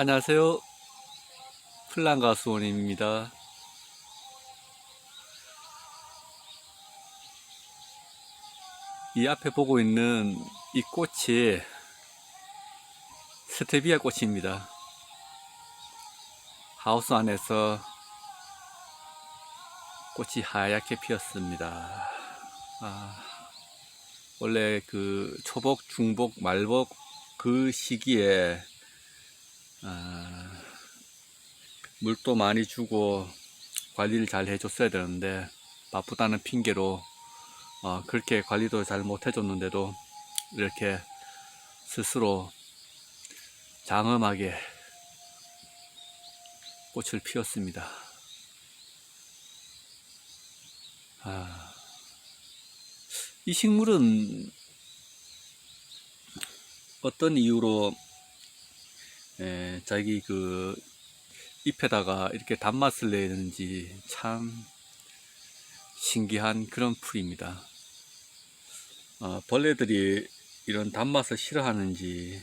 안녕하세요. 플란 가수원입니다. 이 앞에 보고 있는 이 꽃이 스테비아 꽃입니다. 하우스 안에서 꽃이 하얗게 피었습니다. 아, 원래 그 초복, 중복, 말복 그 시기에 아, 물도 많이 주고 관리를 잘 해줬어야 되는데 바쁘다는 핑계로 어, 그렇게 관리도 잘 못 해줬는데도 이렇게 스스로 장엄하게 꽃을 피웠습니다. 아, 이 식물은 어떤 이유로 에, 자기 그 잎에다가 이렇게 단맛을 내는지 참 신기한 그런 풀입니다. 어, 벌레들이 이런 단맛을 싫어하는지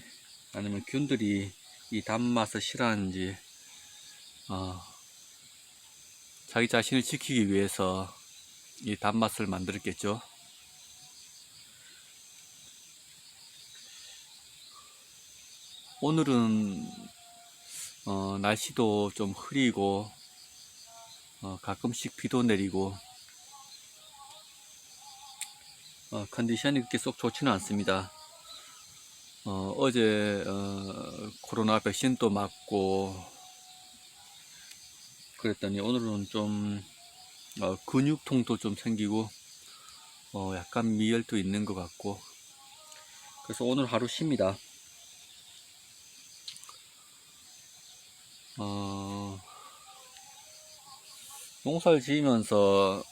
아니면 균들이 이 단맛을 싫어하는지 어, 자기 자신을 지키기 위해서 이 단맛을 만들었겠죠. 오늘은 어, 날씨도 좀 흐리고 어, 가끔씩 비도 내리고 어, 컨디션이 그렇게 쏙 좋지는 않습니다. 어, 제 코로나 백신도 맞고 그랬더니 오늘은 좀 어, 근육통도 좀 생기고 어, 약간 미열도 있는 것 같고 그래서 오늘 하루 쉽니다. 어, 농사를 지으면서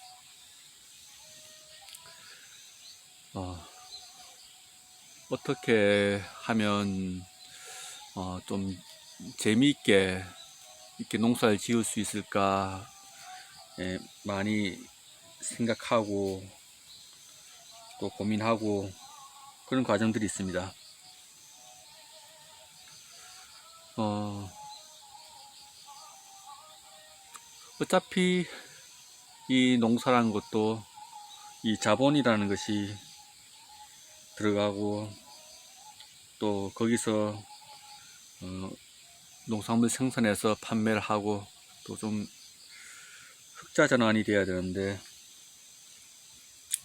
어, 어떻게 하면 어, 좀 재미있게 이렇게 농사를 지을 수 있을까 예, 많이 생각하고 또 고민하고 그런 과정들이 있습니다. 어, 어차피 이 농사라는 것도 이 자본이라는 것이 들어가고 또 거기서 어, 농산물 생산해서 판매를 하고 또 좀 흑자 전환이 돼야 되는데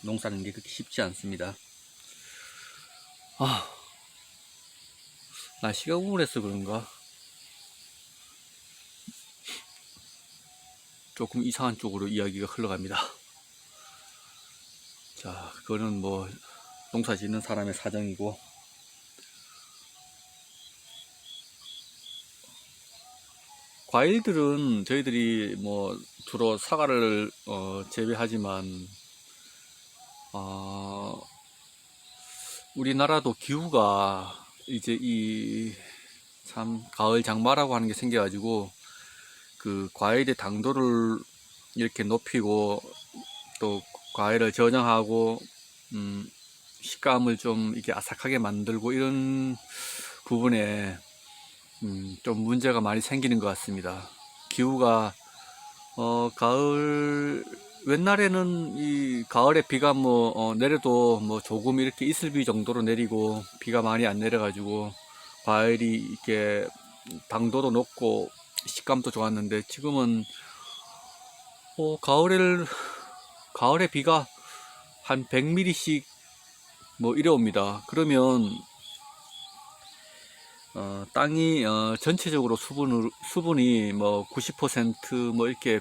농사는 게 그렇게 쉽지 않습니다. 아 날씨가 우울해서 그런가 조금 이상한 쪽으로 이야기가 흘러갑니다. 자, 그거는 뭐 농사 짓는 사람의 사정이고 과일들은 저희들이 뭐 주로 사과를 어, 재배하지만 어, 우리나라도 기후가 이제 이 참 가을 장마라고 하는 게 생겨가지고 그 과일의 당도를 이렇게 높이고 또 과일을 저장하고 음, 식감을 좀 이렇게 아삭하게 만들고 이런 부분에 음, 좀 문제가 많이 생기는 것 같습니다. 기후가 어, 가을 옛날에는 이 가을에 비가 뭐 어, 내려도 뭐 조금 이렇게 이슬비 정도로 내리고 비가 많이 안 내려가지고 과일이 이렇게 당도도 높고 식감도 좋았는데 지금은 어, 가을에 가을에 비가 한 100mm씩 뭐 이래 옵니다. 그러면 어, 땅이 어, 전체적으로 수분 수분이 뭐 90%뭐 이렇게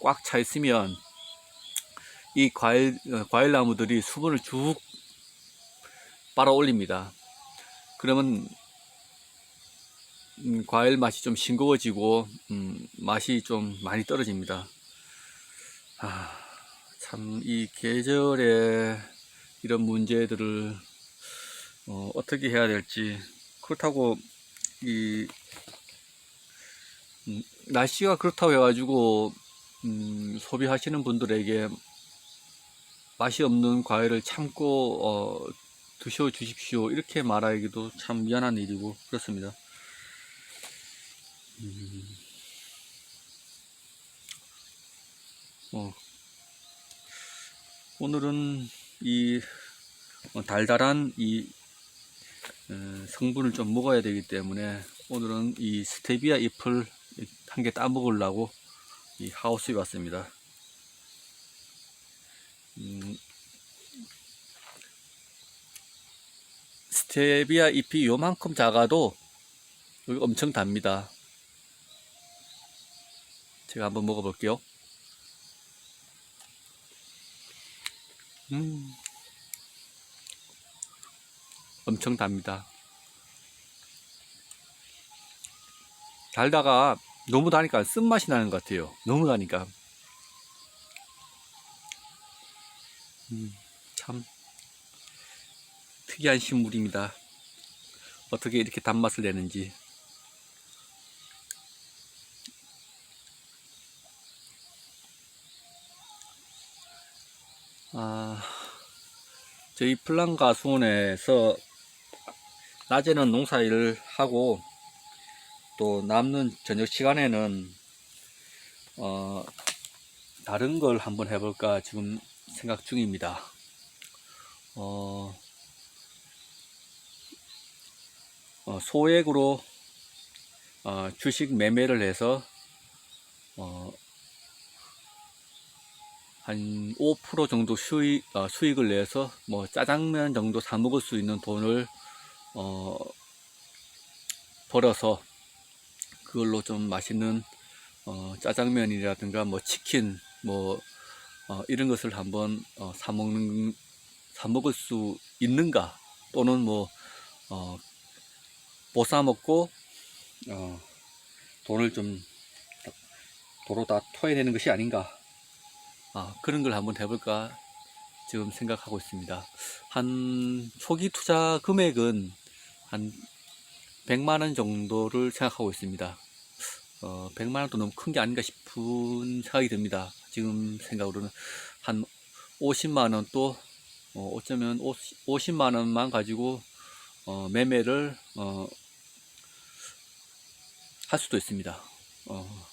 꽉 차 있으면 이 과일 어, 과일 나무들이 수분을 쭉 빨아 올립니다. 그러면 음, 과일 맛이 좀 싱거워지고 음, 맛이 좀 많이 떨어집니다. 아, 참 이 계절에 이런 문제들을 어, 어떻게 해야 될지 그렇다고 이 음, 날씨가 그렇다고 해가지고 음, 소비하시는 분들에게 맛이 없는 과일을 참고 어, 드셔 주십시오 이렇게 말하기도 참 미안한 일이고 그렇습니다. 음. 어, 오늘은 이 어, 달달한 이 어, 성분을 좀 먹어야 되기 때문에 오늘은 이 스테비아 잎을 한 개 따 먹으려고 이 하우스에 왔습니다. 음, 스테비아 잎이 요만큼 작아도 엄청 답니다. 제가 한번 먹어볼게요. 음, 엄청 답니다. 달다가 너무 다니까 쓴맛이 나는 것 같아요. 너무 다니까. 음, 참 특이한 식물입니다. 어떻게 이렇게 단맛을 내는지. 아, 저희 플랑가 수원에서 낮에는 농사일을 하고 또 남는 저녁 시간에는 어, 다른 걸 한번 해볼까 지금 생각 중입니다. 어, 어, 소액으로 어, 주식 매매를 해서 어, 한 5% 정도 수익, 어, 수익을 내서 뭐 짜장면 정도 사 먹을 수 있는 돈을 어, 벌어서 그걸로 좀 맛있는 어, 짜장면이라든가 뭐 치킨 뭐 어, 이런 것을 한번 어, 사 먹는 사 먹을 수 있는가? 또는 뭐 어, 못사 먹고 어, 돈을 좀 도로 다 토해내는 것이 아닌가 아, 그런 걸 한번 해볼까 지금 생각하고 있습니다. 한 초기 투자 금액은 한 100만 원 정도를 생각하고 있습니다. 어, 100만 원도 너무 큰 게 아닌가 싶은 생각이 듭니다. 지금 생각으로는 한 50만 원 또 어, 어쩌면 50 만 원만 가지고 어, 매매를 어, 할 수도 있습니다. 어,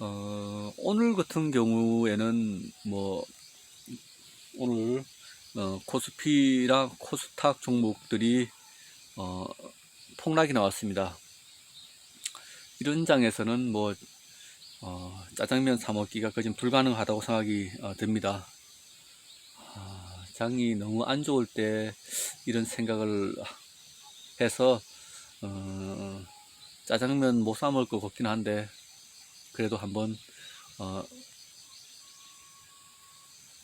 어, 오늘 같은 경우에는 뭐 오늘 어, 코스피랑 코스닥 종목들이 어, 폭락이 나왔습니다. 이런 장에서는 뭐 어, 짜장면 사 먹기가 거의 불가능하다고 생각이 어, 듭니다. 아, 장이 너무 안 좋을 때 이런 생각을 해서 어, 짜장면 못 사 먹을 것 같긴 한데 그래도 한번 어,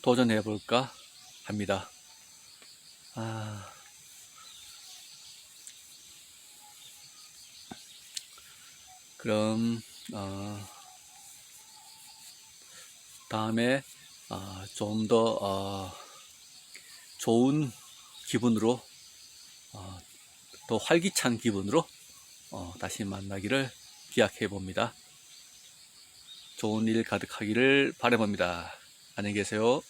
도전해 볼까 합니다. 아, 그럼 어, 다음에 어, 좀더 어, 좋은 기분으로 어, 더 활기찬 기분으로 어, 다시 만나기를 기약해 봅니다. 좋은 일 가득하기를 바라봅니다. 안녕히 계세요.